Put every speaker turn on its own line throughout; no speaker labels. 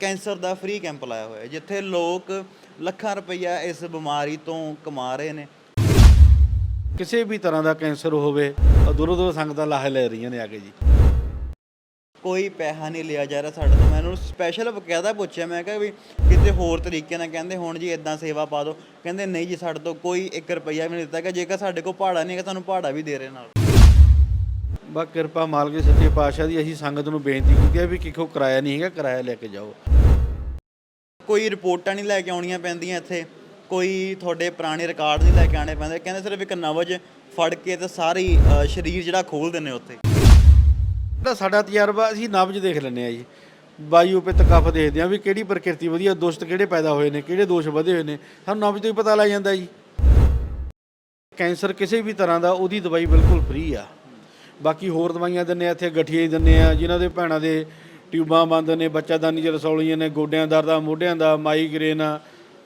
Cancer ਦਾ free camp ਲਾਇਆ ਹੋਇਆ ਹੈ, ਜਿੱਥੇ ਲੋਕ ਲੱਖਾਂ ਰੁਪਈਆ ਇਸ ਬਿਮਾਰੀ ਤੋਂ ਕਮਾ ਰਹੇ ਨੇ।
ਕਿਸੇ ਵੀ ਤਰ੍ਹਾਂ ਦਾ ਕੈਂਸਰ ਹੋਵੇ ਉਹ ਦੂਰੋਂ ਦੂਰੋਂ ਸੰਗਤਾਂ ਲਾਹੇ ਲੈ ਰਹੀਆਂ ਨੇ ਆ ਕੇ ਜੀ।
ਕੋਈ ਪੈਸਾ ਨਹੀਂ ਲਿਆ ਜਾ ਰਿਹਾ ਸਾਡੇ ਤੋਂ। ਮੈਂ ਇਹਨੂੰ ਸਪੈਸ਼ਲ ਬਕਾਇਦਾ ਪੁੱਛਿਆ ਮੈਂ ਕਿਹਾ ਵੀ ਕਿਤੇ ਹੋਰ ਤਰੀਕੇ ਨਾਲ ਕਹਿੰਦੇ ਹੁਣ ਜੀ ਇਦਾਂ ਸੇਵਾ ਪਾ ਦਿਓ। ਕਹਿੰਦੇ ਨਹੀਂ ਜੀ ਸਾਡੇ ਤੋਂ ਕੋਈ 1 ਰੁਪਈਆ ਵੀ ਨਹੀਂ ਦਿੱਤਾ ਕਿ ਜੇਕਰ ਸਾਡੇ ਕੋਲ ਭਾੜਾ ਨਹੀਂ ਹੈਗਾ ਤੁਹਾਨੂੰ ਭਾੜਾ ਵੀ ਦੇ ਰਹੇ ਨਾਲ।
ਬਾ ਕਿਰਪਾ ਮਾਲਕ ਦੀ ਸੱਚੇ ਪਾਤਸ਼ਾਹ ਦੀ ਅਸੀਂ ਸੰਗਤ ਨੂੰ ਬੇਨਤੀ ਕੀਤੀ ਹੈ ਵੀ ਕਿਖੋ ਕਿਰਾਇਆ ਨਹੀਂ ਹੈਗਾ ਕਿਰਾਇਆ ਲੈ ਕੇ ਜਾਓ।
ਕੋਈ ਰਿਪੋਰਟਾਂ ਨਹੀਂ ਲੈ ਕੇ ਆਉਣੀਆਂ ਪੈਂਦੀਆਂ ਇੱਥੇ ਕੋਈ ਤੁਹਾਡੇ ਪੁਰਾਣੇ ਰਿਕਾਰਡ ਨਹੀਂ ਲੈ ਕੇ ਆਣੇ ਪੈਂਦੇ ਕਹਿੰਦੇ ਸਿਰਫ ਇੱਕ ਨਵਜ ਫੜ ਕੇ ਤੇ ਸਾਰੀ ਸਰੀਰ ਜਿਹੜਾ ਖੋਲ ਦਿੰਦੇ ਉੱਥੇ।
ਤਾਂ ਸਾਡਾ ਤਜਰਬਾ ਅਸੀਂ ਨਬਜ ਦੇਖ ਲੈਂਦੇ ਆ ਜੀ। ਵਾਯੂ ਪਿੱਤ ਕਫ ਦੇਖਦੇ ਆ ਵੀ ਕਿਹੜੀ ਪ੍ਰਕਿਰਤੀ ਵਧੀਆ ਦੁਸ਼ਟ ਕਿਹੜੇ ਪੈਦਾ ਹੋਏ ਨੇ ਕਿਹੜੇ ਦੋਸ਼ ਵਧੇ ਹੋਏ ਨੇ ਸਾਨੂੰ ਨਬਜ ਤੋਂ ਹੀ ਪਤਾ ਲੱਗ ਜਾਂਦਾ ਜੀ। ਕੈਂਸਰ ਕਿਸੇ ਵੀ ਤਰ੍ਹਾਂ ਦਾ ਉਹਦੀ ਦਵਾਈ ਬਿਲਕੁਲ ਫ੍ਰੀ ਆ। ਬਾਕੀ ਹੋਰ ਦਵਾਈਆਂ ਦਿੰਨੇ ਆ ਇੱਥੇ ਗਠੀਏ ਦਿੰਨੇ ਆ ਜਿਨ੍ਹਾਂ ਦੇ ਭੈਣਾਂ ਦੇ ਟਿਊਬਾਂ ਬੰਦ ਨੇ ਬੱਚਾਦਾਨੀ ਚ ਰਸੌਲੀਆਂ ਨੇ ਗੋਡਿਆਂ ਦਰਦ ਆ ਮੋਢਿਆਂ ਦਾ ਮਾਈਗ੍ਰੇਨ ਆ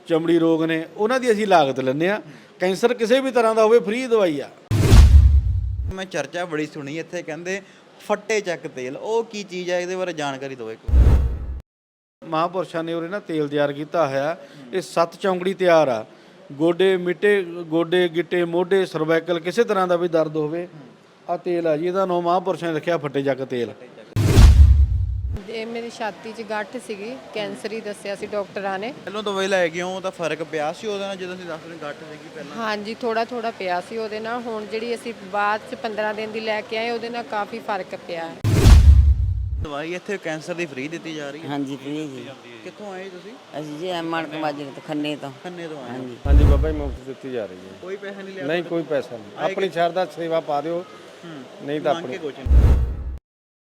ਚਮੜੀ ਰੋਗ ਨੇ ਉਹਨਾਂ ਦੀ ਅਸੀਂ ਲਾਗਤ ਲੈਂਦੇ ਆ। ਕੈਂਸਰ ਕਿਸੇ ਵੀ ਤਰ੍ਹਾਂ ਦਾ ਹੋਵੇ ਫ੍ਰੀ ਦਵਾਈ ਆ।
ਮੈਂ ਚਰਚਾ ਬੜੀ ਸੁਣੀ ਇੱਥੇ ਕਹਿੰਦੇ ਫੱਟੇ ਚੱਕ ਤੇਲ ਉਹ ਕੀ ਚੀਜ਼ ਹੈ ਇਹਦੇ ਬਾਰੇ ਜਾਣਕਾਰੀ ਦਿਓ ਇੱਕ
ਮਹਾਂਪੁਰਸ਼ਾਂ ਨੇ ਉਹਰੇ ਨਾ ਤੇਲ ਤਿਆਰ ਕੀਤਾ ਹੋਇਆ ਇਹ ਸੱਤ ਚੌਂਕੜੀ ਤਿਆਰ ਆ। ਗੋਡੇ ਮਿੱਟੇ ਗੋਡੇ ਗਿੱਟੇ ਮੋਢੇ ਸਰਵਾਈਕਲ ਕਿਸੇ ਤਰ੍ਹਾਂ ਦਾ ਵੀ ਦਰਦ ਹੋਵੇ ਆ ਤੇਲ ਆ ਜੀ ਇਹਦਾ ਨਾਮ ਮਹਾਂਪੁਰਸ਼ਾਂ ਨੇ ਰੱਖਿਆ ਫੱਟੇ ਜੱਕ ਤੇਲ।
ਇਹ ਮੇਰੀ ਛਾਤੀ 'ਚ ਗੱਠ ਸੀਗੀ ਕੈਂਸਰ ਹੀ ਦੱਸਿਆ ਸੀ ਡਾਕਟਰਾਂ ਨੇ।
ਪਹਿਲਾਂ ਦਵਾਈ ਲੈ ਕੇ ਆਉਂ ਤਾਂ ਫ਼ਰਕ ਪਿਆ ਸੀ ਉਹਦੇ ਨਾਲ ਜਦੋਂ ਅਸੀਂ ਦੱਸ ਰਹੇ ਗੱਠ ਸੀਗੀ ਪਹਿਲਾਂ?
ਹਾਂਜੀ ਥੋੜਾ ਥੋੜਾ ਪਿਆ ਸੀ ਉਹਦੇ ਨਾਲ। ਹੁਣ ਜਿਹੜੀ ਅਸੀਂ ਬਾਅਦ 'ਚ 15 ਦਿਨ ਦੀ ਲੈ ਕੇ ਆਏ ਉਹਦੇ ਨਾਲ ਕਾਫੀ ਫ਼ਰਕ ਪਿਆ। ਹੈ
ਦਵਾਈ ਇੱਥੇ ਕੈਂਸਰ ਦੀ ਫ੍ਰੀ ਦਿੱਤੀ ਜਾ ਰਹੀ ਹੈ?
ਹਾਂਜੀ ਫ੍ਰੀ ਜੀ।
ਕਿੱਥੋਂ ਆਏ ਤੁਸੀਂ?
ਅਸੀਂ ਜੀ ਐਮਆਰ ਕਮਾਜਰ ਤੋਂ ਖੰਨੇ ਤੋਂ।
ਖੰਨੇ ਤੋਂ ਆਏ।
ਹਾਂਜੀ। ਬਾਬਾ ਜੀ ਮੁਫਤ ਦਿੱਤੀ ਜਾ ਰਹੀ ਹੈ।
ਕੋਈ ਪੈਸਾ ਨਹੀਂ ਲਿਆ
ਨਹੀਂ ਕੋਈ ਪੈਸਾ ਨਹੀਂ। ਆਪਣੀ ਸ਼ਰਧਾ ਸੇਵਾ ਪਾ ਦਿਓ। ਨਹੀਂ ਤਾਂ
ਮੰਗ ਕੇ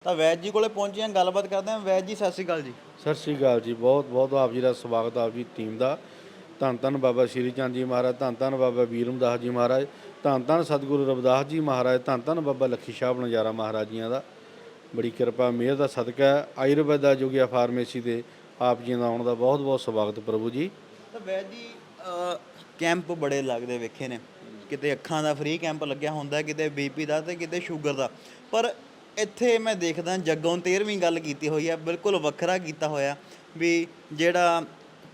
ਤਾਂ ਵੈਦ ਜੀ ਕੋਲੇ ਪਹੁੰਚੇ ਹਾਂ ਗੱਲਬਾਤ ਕਰਦੇ ਹਾਂ ਵੈਦ ਜੀ ਸਤਿ ਸ਼੍ਰੀ ਅਕਾਲ ਜੀ।
ਸਤਿ ਸ੍ਰੀ ਅਕਾਲ ਜੀ। ਬਹੁਤ ਬਹੁਤ ਆਪ ਜੀ ਦਾ ਸਵਾਗਤ ਆ ਆਪ ਜੀ ਟੀਮ ਦਾ। ਧੰਨ ਧੰਨ ਬਾਬਾ ਸ਼੍ਰੀ ਚੰਦ ਜੀ ਮਹਾਰਾਜ ਧੰਨ ਧੰਨ ਬਾਬਾ ਵੀਰ ਰਮਦਾਸ ਜੀ ਮਹਾਰਾਜ ਧੰਨ ਧੰਨ ਸਤਿਗੁਰੂ ਰਵਿਦਾਸ ਜੀ ਮਹਾਰਾਜ ਧੰਨ ਧੰਨ ਬਾਬਾ ਲੱਖੀ ਸ਼ਾਹ ਬਣਜਾਰਾ ਮਹਾਰਾਜ ਜੀਆਂ ਦਾ। ਬੜੀ ਕਿਰਪਾ ਮਿਹਰ ਦਾ ਸਦਕਾ ਹੈ। ਆਯੁਰਵੈਦਾ ਜੋਗੀਆ ਫਾਰਮੇਸੀ ਦੇ ਆਪ ਜੀ ਦਾ ਆਉਣ ਦਾ ਬਹੁਤ ਬਹੁਤ ਸਵਾਗਤ ਪ੍ਰਭੂ ਜੀ।
ਤਾਂ ਵੈਦ ਜੀ ਕੈਂਪ ਬੜੇ ਲੱਗਦੇ ਵੇਖੇ ਨੇ। ਕਿਤੇ ਅੱਖਾਂ ਦਾ ਫ੍ਰੀ ਕੈਂਪ ਲੱਗਿਆ ਹੁੰਦਾ, ਕਿਤੇ ਬੀਪੀ ਦਾ ਤੇ ਕਿਤੇ ਸ਼ੂਗਰ ਦਾ। ਪਰ ਇੱਥੇ ਮੈਂ ਦੇਖਦਾ ਜੱਗੋਂ 13ਵੀਂ ਗੱਲ ਕੀਤੀ ਹੋਈ ਆ, ਬਿਲਕੁਲ ਵੱਖਰਾ ਕੀਤਾ ਹੋਇਆ ਵੀ ਜਿਹੜਾ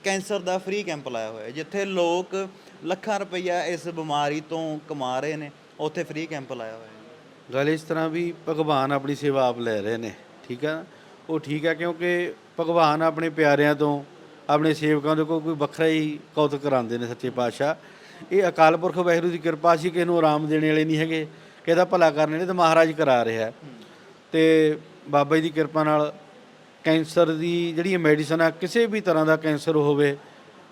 ਕੈਂਸਰ ਦਾ ਫ੍ਰੀ ਕੈਂਪ ਲਾਇਆ ਹੋਇਆ, ਜਿੱਥੇ ਲੋਕ ਲੱਖਾਂ ਰੁਪਈਆ ਇਸ ਬਿਮਾਰੀ ਤੋਂ ਕਮਾ ਰਹੇ ਨੇ, ਉੱਥੇ ਫ੍ਰੀ ਕੈਂਪ ਲਾਇਆ ਹੋਇਆ।
ਗੱਲ ਇਸ ਤਰ੍ਹਾਂ ਵੀ ਭਗਵਾਨ ਆਪਣੀ ਸੇਵਾ ਆਪ ਲੈ ਰਹੇ ਨੇ, ਠੀਕ ਆ? ਉਹ ਠੀਕ ਆ ਕਿਉਂਕਿ ਭਗਵਾਨ ਆਪਣੇ ਪਿਆਰਿਆਂ ਤੋਂ, ਆਪਣੇ ਸੇਵਕਾਂ ਤੋਂ ਕੋਈ ਵੱਖਰਾ ਹੀ ਕੌਤਕ ਕਰਾਉਂਦੇ ਨੇ ਸੱਚੇ ਪਾਤਸ਼ਾਹ। ਇਹ ਅਕਾਲ ਪੁਰਖ ਵਾਹਿਗੁਰੂ ਦੀ ਕਿਰਪਾ ਸੀ ਕਿ ਇਹਨੂੰ ਆਰਾਮ ਦੇਣੇ ਵਾਲੇ ਨਹੀਂ ਹੈਗੇ, ਕਿ ਇਹਦਾ ਭਲਾ ਕਰਨ ਵਾਲੇ ਤੇ ਮਹਾਰਾਜ ਕਰਾ ਰਿਹਾ ਹੈ। ਤੇ ਬਾਬਾ ਜੀ ਦੀ ਕਿਰਪਾ ਨਾਲ ਕੈਂਸਰ ਦੀ ਜਿਹੜੀ ਮੈਡੀਸਨ ਆ, ਕਿਸੇ ਵੀ ਤਰ੍ਹਾਂ ਦਾ ਕੈਂਸਰ ਹੋਵੇ,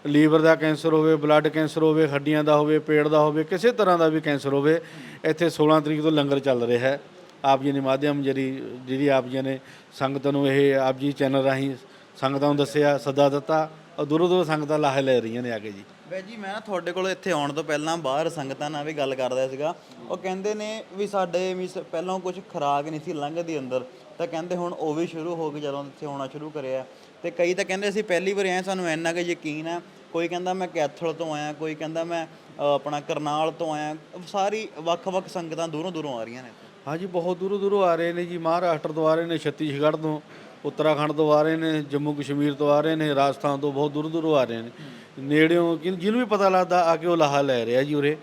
ਲੀਵਰ ਦਾ ਕੈਂਸਰ ਹੋਵੇ, ਬਲੱਡ ਕੈਂਸਰ ਹੋਵੇ, ਹੱਡੀਆਂ ਦਾ ਹੋਵੇ, ਪੇਟ ਦਾ ਹੋਵੇ, ਕਿਸੇ ਤਰ੍ਹਾਂ ਦਾ ਵੀ ਕੈਂਸਰ ਹੋਵੇ, ਇੱਥੇ 16 ਤਰੀਕ ਤੋਂ ਲੰਗਰ ਚੱਲ ਰਿਹਾ ਹੈ ਆਪ ਜੀ ਦੇ ਮਾਧਿਅਮ ਜਿਹੜੀ ਜਿਹੜੀ ਆਪ ਜੀ ਨੇ ਸੰਗਤਾਂ ਨੂੰ ਇਹ ਆਪ ਜੀ ਚੈਨਲ ਰਾਹੀਂ ਸੰਗਤਾਂ ਨੂੰ ਦੱਸਿਆ, ਸੱਦਾ ਦਿੱਤਾ, ਔਰ ਦੂਰੋਂ ਦੂਰੋਂ ਸੰਗਤਾਂ ਲਾਹੇ ਲੈ ਰਹੀਆਂ ਨੇ ਆ ਕੇ ਜੀ
ਵੈ ਜੀ ਮੈਂ ਨਾ ਤੁਹਾਡੇ ਕੋਲ ਇੱਥੇ ਆਉਣ ਤੋਂ ਪਹਿਲਾਂ ਬਾਹਰ ਸੰਗਤਾਂ ਨਾਲ ਵੀ ਗੱਲ ਕਰਦਾ ਸੀਗਾ। ਉਹ ਕਹਿੰਦੇ ਨੇ ਵੀ ਸਾਡੇ ਵੀ ਸ- ਪਹਿਲਾਂ ਕੁਝ ਖਰਾਕ ਨਹੀਂ ਸੀ ਲੰਘਦੀ ਅੰਦਰ। ਤਾਂ ਕਹਿੰਦੇ ਹੁਣ ਉਹ ਵੀ ਸ਼ੁਰੂ ਹੋ ਗਈ ਜਦੋਂ ਇੱਥੇ ਆਉਣਾ ਸ਼ੁਰੂ ਕਰਿਆ। ਤੇ ਕਈ ਤਾਂ ਕਹਿੰਦੇ ਅਸੀਂ ਪਹਿਲੀ ਵਾਰ ਆਏ ਸਾਨੂੰ ਇੰਨਾ ਕੁ ਯਕੀਨ ਹੈ ਕੋਈ ਕਹਿੰਦਾ ਮੈਂ ਕੈਥਲ ਤੋਂ ਆਇਆ ਕੋਈ ਕਹਿੰਦਾ ਮੈਂ ਅ, ਆਪਣਾ ਕਰਨਾਲ ਤੋਂ ਆਇਆ। ਸਾਰੀ ਵੱਖ-ਵੱਖ ਸੰਗਤਾਂ ਦੂਰੋਂ ਦੂਰੋਂ ਆ ਰਹੀਆਂ ਨੇ
ਹਾਂਜੀ ਬਹੁਤ ਦੂਰੋਂ ਦੂਰੋਂ ਆ ਰਹੇ ਨੇ ਜੀ। ਮਹਾਰਾਸ਼ਟਰ ਤੋਂ ਆ ਰਹੇ ਨੇ ਛੱਤੀਸਗੜ੍ਹ ਤੋਂ। ਉੱਤਰਾਖੰਡ ਤੋਂ ਆ ਰਹੇ ਨੇ, ਜੰਮੂ ਕਸ਼ਮੀਰ ਤੋਂ ਆ ਰਹੇ ਨੇ, ਰਾਜਸਥਾਨ ਤੋਂ ਬਹੁਤ ਦੂਰੋਂ ਦੂਰੋਂ ਆ ਰਹੇ ਨੇ। ਨੇੜਿਓਂ ਜਿਹਨੂੰ ਜਿਹਨੂੰ ਵੀ ਪਤਾ ਲੱਗਦਾ ਆ ਕੇ ਉਹ ਲਾਹਾ ਲੈ ਰਿਹਾ ਜੀ ਉਰੇ।